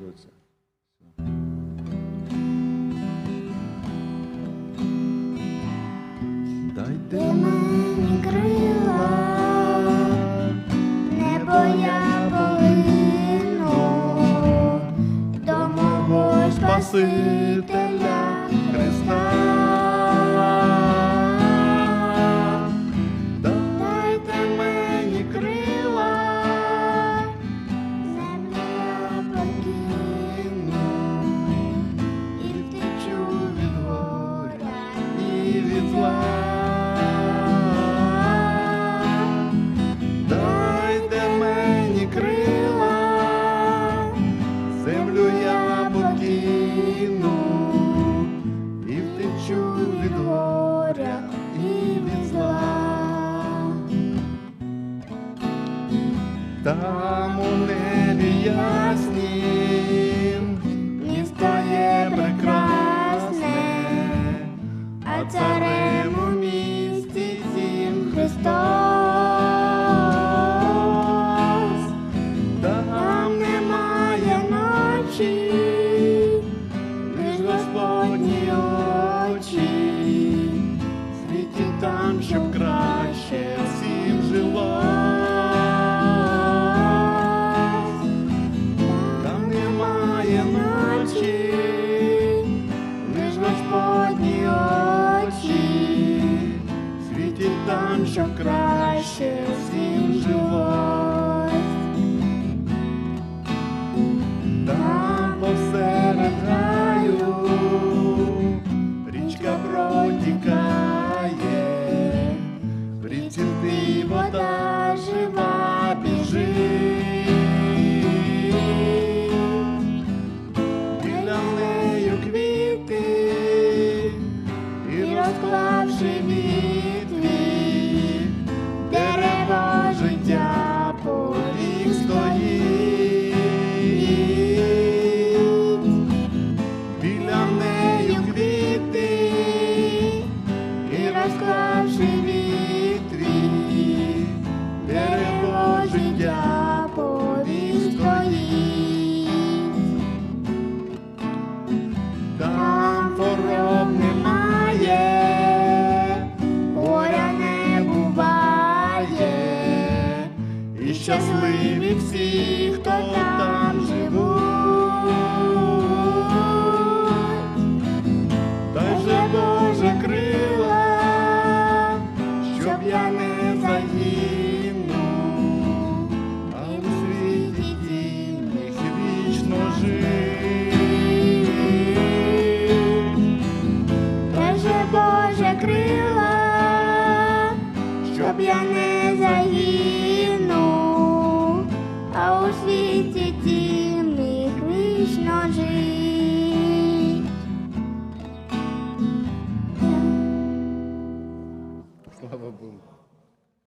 Оце. Дайте мені крила, небо я полину до мого Спасителя від зла. Там у небі яснім місто є прекрасне, а царем щоб краще всім жилось. Там немає ночі, лиш Господні очі, світить там, щоб краще щасливі всі, хто там живуть. Дай же Боже крила, щоб я не загину, а у світі тінних вічно жив. Дай же Боже крила, щоб я не